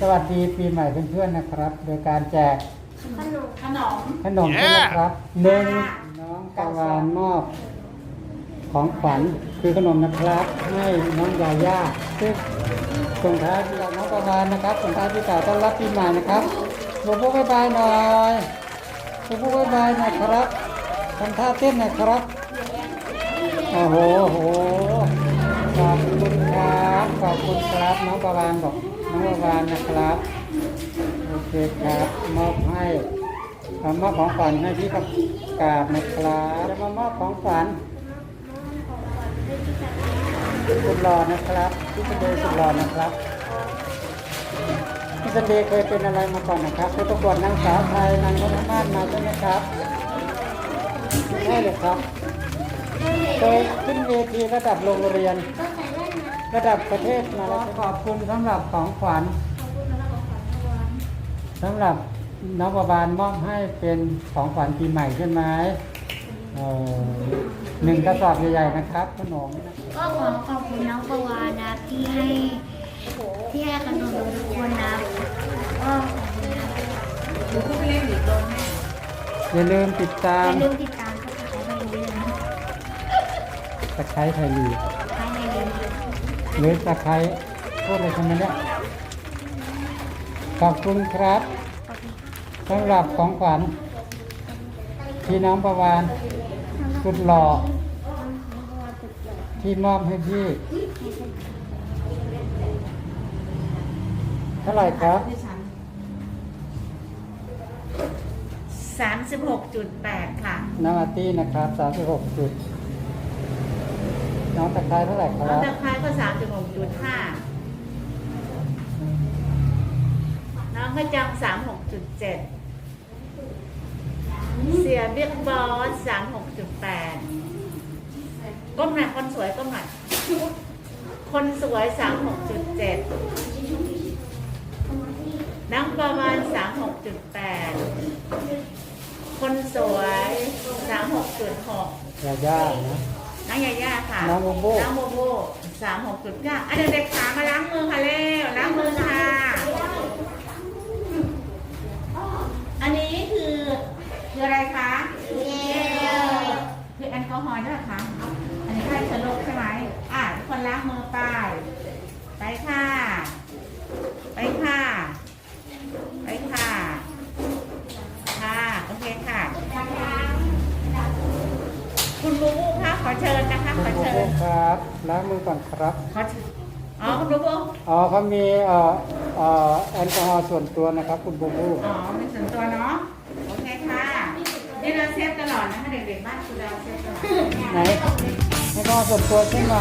วานสวัสดีปีใหม่เพื่อนๆนะครับ โดยการแจกขนมขนมขนมด้วยนะครับหนึ่งน้องปาวานมอบ ของขวัญคือขนมนะครับให้น้องยาย่าซึ่งส่งท้ายปีเก่าน้องปาวานนะครับส่งท้ายปีเก่าต้อนรับปีใหม่นะครับโบโบกบายบายหน่อยโบโบกบายบายหน่อยครับทำท่าเต้นหน่อยครับโอ้โหโอ้โหขอบคุณครับขอบคุณครับน้องปาวานบอก น้องวานนะครับ โอเคครับมอบให้เอามอบของขวัญให้พี่ประกาศนะครับจะมามอบของขวัญสุดหล่อนะครับพี่สเดย์สุดหล่อนะครับพี่สเดย์เคยเป็นอะไรมาก่อนนะครับเคยประกวดนางสาวไทยนางนพมาศมาใช่ไหมครับใช่เลยครับเคยขึ้นเวทีระดับโรงเรียน ระดับประเทศมาแล้วขอบคุณสำหรับของขวัญขอบคุณสำหรับของขวัญทุกวันสำหรับน้องประบาลมอบให้เป็นของขวัญปีใหม่ใช่ไหมเอ่อหนึ่งกระสอบใหญ่ๆนะครับขนมนะครับก็ขอขอบคุณน้องประวานนะที่ให้ที่ให้ขนมทุกคนนะก็ขอบคุณนะหรือผู้ไปเล่นหรือโดนแม่อย่าลืมติดตาอมย่าลืมติดตามเขาใช้ไปเรื่อยๆนะตะไคร้ไทยลีใช้ไปเรื่อย หรือตะไคร้พูดอะไรกันเนี่ยขอบคุณครับๆขอบคุณสำหรับของขวัญที่น้องประวานสุดหล่อที่มอบให้พี่เท่าไหร่ครับที่ฉันสามสิบหกจุดแปดค่ะน้องอาร์ตี้นะครับ36จุด น้องตะไคร้เท่าไหร่คน้อรังบตะไคร้ก็สามจุดหกจุดห้าน้องข้าวจังสามหกจุดเจ็ดเสียบิ๊กบอสสามหกจุดแปดก้มหน่อยคนสวยก้มหน่อยคนสวยสามหกจุดเจ็ดน้องประมาณสามหกจุดแปดคนสวยสามหกจุดหก ยาย่านะ น้องยาย่าค่ะ น้องโบโบ น้องโบโบสามหกจุดเก้าอะเด็กๆขามาล้างมือค่ะเร็วล้างมือค่ะ อันนี้คือคืออะไรคะเจลคือแอลกอฮอล์ใช่ไหมคะ อันนี้ใช่เชื้อโรคใช่ไหมอะทุกคนล้างมือไป ไปค่ะ ไปค่ะ ไปค่ะ ค่ะ โอเคค่ะ คุณบูบูค่ะ ขอเชิญนะคะคุณขอโบเชิโบญครับล้างมือก่อนครับขอเชิญอ๋อคุณบูบูอ๋อเขามีเอ่อเอ่อแอลกอฮอล์ส่วนตัวนะครับ คุณโบโบอ๋อเป็นส่วนตัวเนาะโอเคค่ะนี่เราเซฟตลอดนะคะเด็กๆบ้านคุณเราเซฟตลอดไหนแอลกอฮอล์ส่วนตัวใช่ไหม